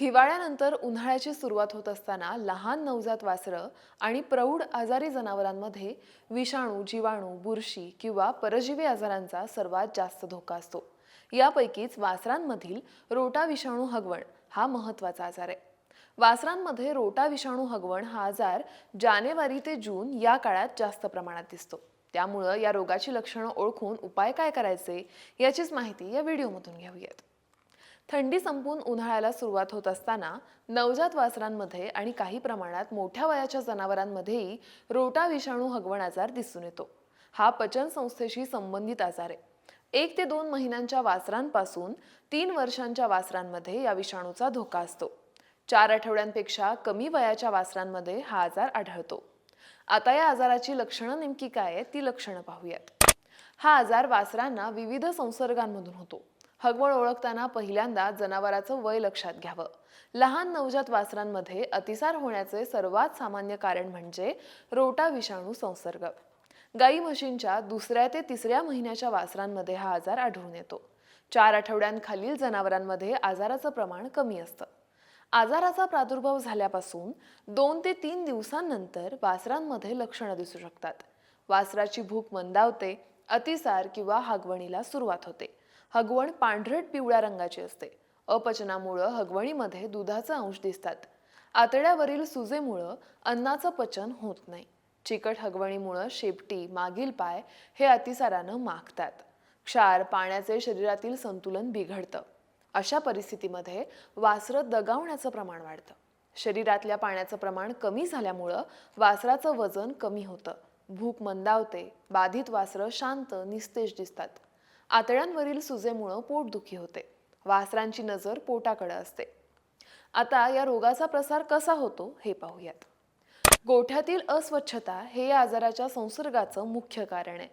हिवाळ्यानंतर उन्हाळ्याची सुरुवात होत असताना लहान नवजात वासरं आणि प्रौढ आजारी जनावरांमध्ये विषाणू जीवाणू बुरशी किंवा परजीवी आजारांचा सर्वात जास्त धोका असतो. यापैकीच वासरांमधील रोटा विषाणू हगवण हा महत्त्वाचा आजार आहे. वासरांमध्ये रोटा विषाणू हगवण हा आजार जानेवारी ते जून या काळात जास्त प्रमाणात दिसतो. त्यामुळं या रोगाची लक्षणं ओळखून उपाय काय करायचे याचीच माहिती या व्हिडिओमधून घेऊयात. थंडी संपून उन्हाळ्याला सुरुवात होत असताना नवजात वासरांमध्ये आणि काही प्रमाणात मोठ्या वयाच्या जनावरांमध्येही रोटा विषाणू हगवण आजार दिसून येतो. हा पचन संस्थेशी संबंधित आजार आहे. एक ते दोन महिन्यांच्या वासरांपासून तीन वर्षांच्या वासरांमध्ये या विषाणूचा धोका असतो. चार आठवड्यांपेक्षा कमी वयाच्या वासरांमध्ये हा आजार आढळतो. आता या आजाराची लक्षणं नेमकी काय आहेत ती लक्षणं पाहूयात. हा आजार वासरांना विविध संसर्गांमधून होतो. हगवळ ओळखताना पहिल्यांदा जनावराचं वय लक्षात घ्यावं. लहान नवजात वासरांमध्ये अतिसार होण्याचे सर्वात सामान्य कारण म्हणजे रोटा विषाणू संसर्ग. गाई म्हशींच्या दुसऱ्या ते तिसऱ्या महिन्याच्या वासरांमध्ये हा आजार आढळून येतो. चार आठवड्यांखालील जनावरांमध्ये आजाराचं प्रमाण कमी असतं. आजाराचा प्रादुर्भाव झाल्यापासून दोन ते तीन दिवसांनंतर वासरांमध्ये लक्षणं दिसू शकतात. वासराची भूक मंदावते अतिसार किंवा हागवणीला सुरुवात होते. हगवण पांढरट पिवळ्या रंगाची असते. अपचनामुळं हगवणीमध्ये दुधाचे अंश दिसतात. आतड्यावरील सुजेमुळं अन्नाचं पचन होत नाही. चिकट हगवणीमुळं शेपटी मागील पाय हे अतिसारानं मागतात क्षार पाण्याचे शरीरातील संतुलन बिघडतं. अशा परिस्थितीमध्ये वासरं दगावण्याचं प्रमाण वाढतं. शरीरातल्या पाण्याचं प्रमाण कमी झाल्यामुळं वासराचं वजन कमी होतं. भूक मंदावते बाधित वासरं शांत निस्तेज दिसतात. आतड्यांवरील सुजेमुळं पोटदुखी होते. वासरांची नजर पोटाकडे असते. आता या रोगाचा प्रसार कसा होतो हे पाहूयात. गोठ्यातील अस्वच्छता हे या आजाराच्या संसर्गाचं मुख्य कारण आहे.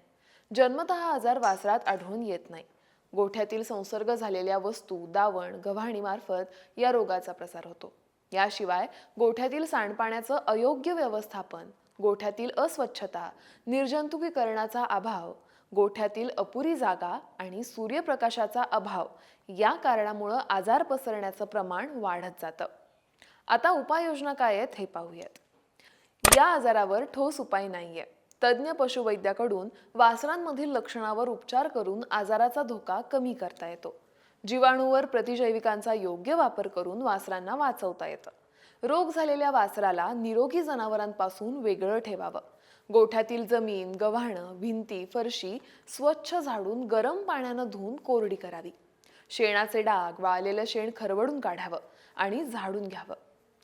जन्मतः हा आजार वासरात आढळून येत नाही. गोठ्यातील संसर्ग झालेल्या वस्तू दावण गव्हाणीमार्फत या रोगाचा प्रसार होतो. याशिवाय गोठ्यातील सांडपाण्याचं अयोग्य व्यवस्थापन गोठ्यातील अस्वच्छता निर्जंतुकीकरणाचा अभाव गोठ्यातील अपुरी जागा आणि सूर्यप्रकाशाचा अभाव या कारणामुळं आजार पसरण्याचं प्रमाण वाढत जातं. आता उपाययोजना काय आहेत हे पाहूयात. या आजारावर ठोस उपाय नाहीये. तज्ज्ञ पशुवैद्याकडून वासरांमधील लक्षणावर उपचार करून आजाराचा धोका कमी करता येतो. जीवाणूवर प्रतिजैविकांचा योग्य वापर करून वासरांना वाचवता येतं. रोग झालेल्या वासराला निरोगी जनावरांपासून वेगळं ठेवावं. गोठ्यातील जमीन गव्हाणं भिंती फरशी स्वच्छ झाडून गरम पाण्यानं धुवून कोरडी करावी. शेणाचे डाग वाळलेलं शेण खरवडून काढावं आणि झाडून घ्यावं.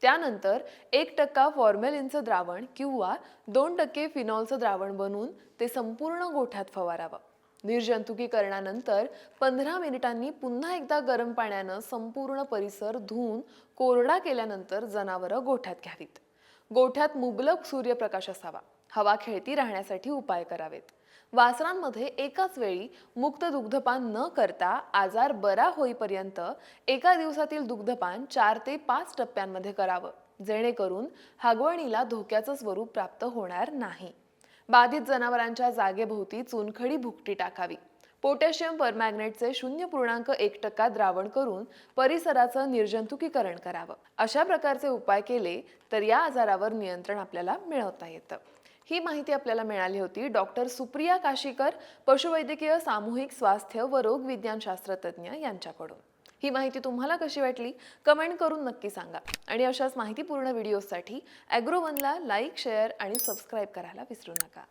त्यानंतर एक टक्का फॉर्मेलिनचं द्रावण किंवा दोन टक्के फिनॉलचं द्रावण बनवून ते संपूर्ण गोठ्यात फवारावं. निर्जंतुकीकरणानंतर पंधरा मिनिटांनी पुन्हा एकदा गरम पाण्यानं संपूर्ण परिसर धुवून कोरडा केल्यानंतर जनावरं गोठ्यात घ्यावीत. गोठ्यात मुबलक सूर्यप्रकाश असावा. हवा खेळती राहण्यासाठी उपाय करावेत. वासरांमध्ये एकाच वेळी मुक्त दुग्धपान न करता आजार बरा होईपर्यंत एका दिवसातील दुग्धपान चार ते पाच टप्प्यांमध्ये करावं जेणेकरून हागवणीला धोक्याचं स्वरूप प्राप्त होणार नाही. बाधित जनावरांच्या जागेभोवती चुनखडी भुकटी टाकावी. पोटॅशियम परमॅग्नेटचे शून्य पूर्णांक एक टक्का द्रावण करून परिसराचं निर्जंतुकीकरण करावं. अशा प्रकारचे उपाय केले तर या आजारावर नियंत्रण आपल्याला मिळवता येतं. ही माहिती आपल्याला मिळाली होती. डॉक्टर सुप्रिया काशीकर पशुवैद्यकीय सामूहिक स्वास्थ्य व रोग विज्ञान यांच्याकडून. ही माहिती तुम्हाला कशी वाटली? कमेंट करून नक्की सांगा. आणि अशाच माहितीपूर्ण व्हिडिओसाठी ॲग्रोवनला लाईक शेअर आणि सबस्क्राईब करायला विसरू नका.